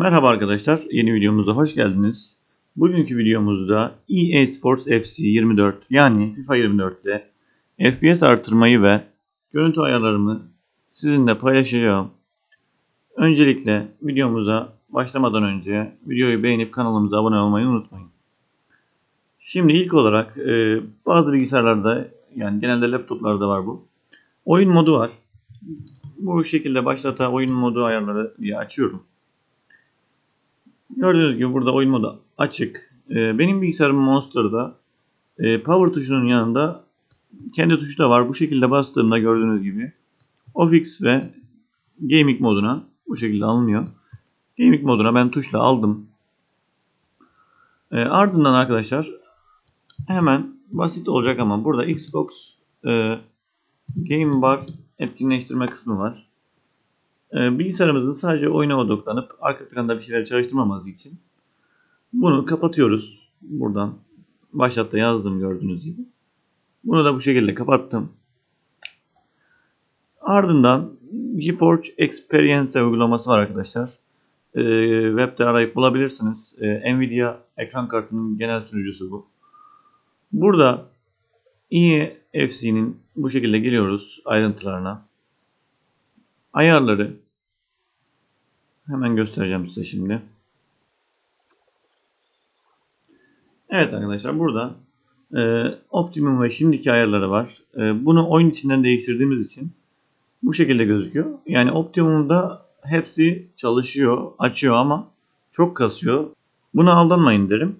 Merhaba arkadaşlar, yeni videomuza hoş geldiniz. Bugünkü videomuzda EA Sports FC 24 yani FIFA 24'te FPS artırmayı ve görüntü ayarlarımı sizinle paylaşacağım. Öncelikle videomuza başlamadan önce videoyu beğenip kanalımıza abone olmayı unutmayın. Şimdi ilk olarak e, bazı bilgisayarlarda yani genelde laptoplarda var bu. Oyun modu var. Bu şekilde başlata oyun modu ayarları diye açıyorum. Gördüğünüz gibi burada oyun modu açık. Ee, benim bilgisayarım Monster'da e, power tuşunun yanında kendi tuşu da var. Bu şekilde bastığımda gördüğünüz gibi Ofix ve Gaming moduna bu şekilde alınıyor. Gaming moduna ben tuşla aldım. E, ardından arkadaşlar hemen basit olacak ama burada Xbox e, Game Bar etkinleştirme kısmı var. Ee, bilgisayarımızın sadece oyuna odaklanıp arka planda bir şeyler çalıştırmamamız için bunu kapatıyoruz. Buradan başlatta yazdım gördüğünüz gibi. Bunu da bu şekilde kapattım. Ardından GeForce Experience uygulaması var arkadaşlar. Ee, webde arayıp bulabilirsiniz. Ee, Nvidia ekran kartının genel sürücüsü bu. Burada EFC'nin bu şekilde geliyoruz ayrıntılarına. Ayarları hemen göstereceğim size şimdi. Evet arkadaşlar burada e, optimum ve şimdiki ayarları var. E, bunu oyun içinden değiştirdiğimiz için bu şekilde gözüküyor. Yani optimumda hepsi çalışıyor, açıyor ama çok kasıyor. Buna aldanmayın derim.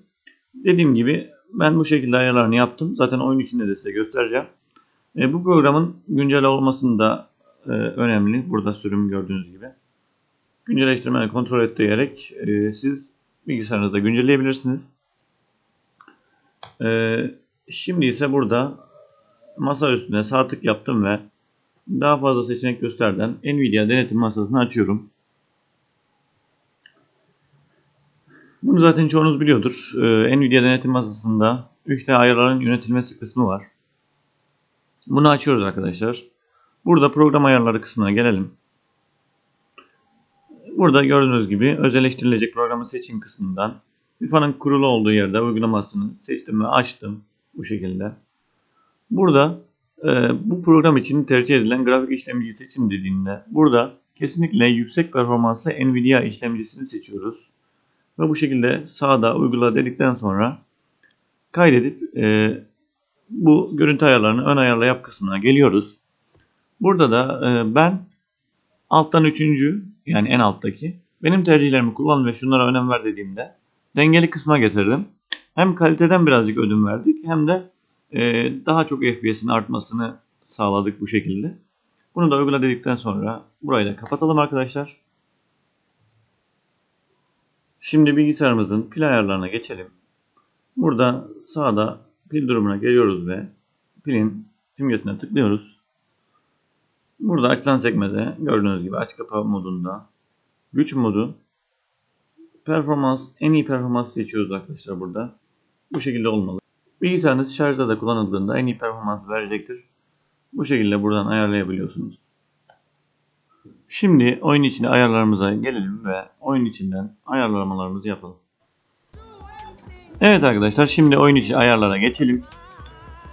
Dediğim gibi ben bu şekilde ayarlarını yaptım. Zaten oyun içinde de size göstereceğim. E, bu programın güncel olmasını da e, önemli. Burada sürüm gördüğünüz gibi. Güncelleştirme kontrol et diyerek e, siz bilgisayarınızda güncelleyebilirsiniz. E, şimdi ise burada masa üstüne sağ tık yaptım ve daha fazla seçenek gösterden Nvidia denetim masasını açıyorum. Bunu zaten çoğunuz biliyordur. E, Nvidia denetim masasında 3D ayarların yönetilmesi kısmı var. Bunu açıyoruz arkadaşlar. Burada program ayarları kısmına gelelim. Burada gördüğünüz gibi özelleştirilecek programı seçin kısmından FIFA'nın kurulu olduğu yerde uygulamasını seçtim ve açtım bu şekilde. Burada e, bu program için tercih edilen grafik işlemci seçim dediğinde burada kesinlikle yüksek performanslı Nvidia işlemcisini seçiyoruz. Ve bu şekilde sağda uygula dedikten sonra kaydedip e, bu görüntü ayarlarını ön ayarla yap kısmına geliyoruz. Burada da e, ben alttan üçüncü yani en alttaki benim tercihlerimi kullan ve şunlara önem ver dediğimde dengeli kısma getirdim. Hem kaliteden birazcık ödün verdik hem de e, daha çok FPS'in artmasını sağladık bu şekilde. Bunu da uygula dedikten sonra burayı da kapatalım arkadaşlar. Şimdi bilgisayarımızın pil ayarlarına geçelim. Burada sağda pil durumuna geliyoruz ve pilin simgesine tıklıyoruz. Burada açılan sekmede gördüğünüz gibi aç kapa modunda güç modu performans en iyi performans seçiyoruz arkadaşlar burada. Bu şekilde olmalı. Bilgisayarınız şarjda da kullanıldığında en iyi performans verecektir. Bu şekilde buradan ayarlayabiliyorsunuz. Şimdi oyun içinde ayarlarımıza gelelim ve oyun içinden ayarlamalarımızı yapalım. Evet arkadaşlar şimdi oyun içi ayarlara geçelim.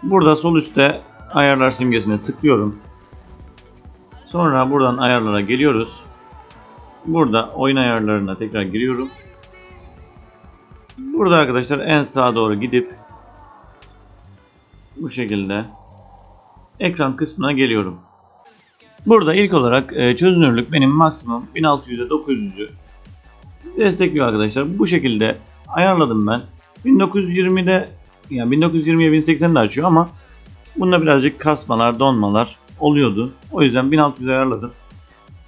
Burada sol üstte ayarlar simgesine tıklıyorum. Sonra buradan ayarlara geliyoruz. Burada oyun ayarlarına tekrar giriyorum. Burada arkadaşlar en sağa doğru gidip bu şekilde ekran kısmına geliyorum. Burada ilk olarak e, çözünürlük benim maksimum 1600'e 900'ü destekliyor arkadaşlar. Bu şekilde ayarladım ben. 1920'de yani 1920'ye 1080'de açıyor ama bunda birazcık kasmalar, donmalar oluyordu. O yüzden 1600 ayarladım.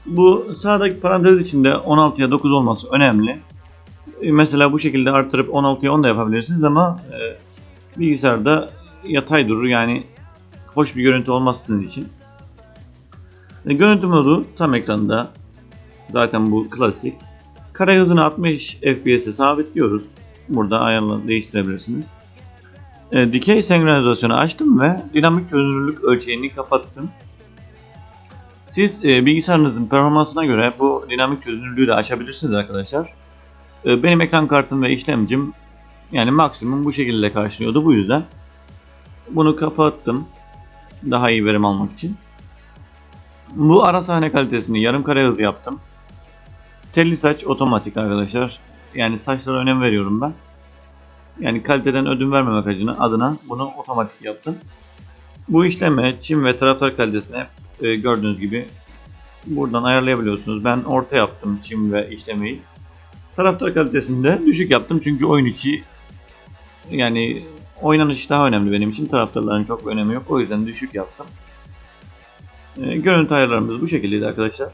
Bu sağdaki parantez içinde 16'ya 9 olması önemli. E, mesela bu şekilde artırıp 16'ya 10 da yapabilirsiniz ama e, bilgisayarda yatay durur yani hoş bir görüntü olmaz sizin için. E, görüntü modu tam ekranda. Zaten bu klasik. Kare hızını 60 FPS'e sabitliyoruz. Burada ayarla değiştirebilirsiniz. E, dikey senkronizasyonu açtım ve dinamik çözünürlük ölçeğini kapattım. Siz e, bilgisayarınızın performansına göre bu dinamik çözünürlüğü de açabilirsiniz arkadaşlar. e, benim ekran kartım ve işlemcim yani maksimum bu şekilde karşılıyordu bu yüzden. Bunu kapattım. Daha iyi verim almak için. Bu ara sahne kalitesini yarım kare hız yaptım. Telli saç otomatik arkadaşlar. Yani saçlara önem veriyorum ben. Yani kaliteden ödün vermemek adına, adına bunu otomatik yaptım. Bu işleme çim ve taraftar kalitesine e, gördüğünüz gibi buradan ayarlayabiliyorsunuz. Ben orta yaptım çim ve işlemeyi. Taraftar kalitesini de düşük yaptım çünkü oyun içi yani oynanış daha önemli benim için. Taraftarların çok önemi yok. O yüzden düşük yaptım. E, görüntü ayarlarımız bu şekildeydi arkadaşlar.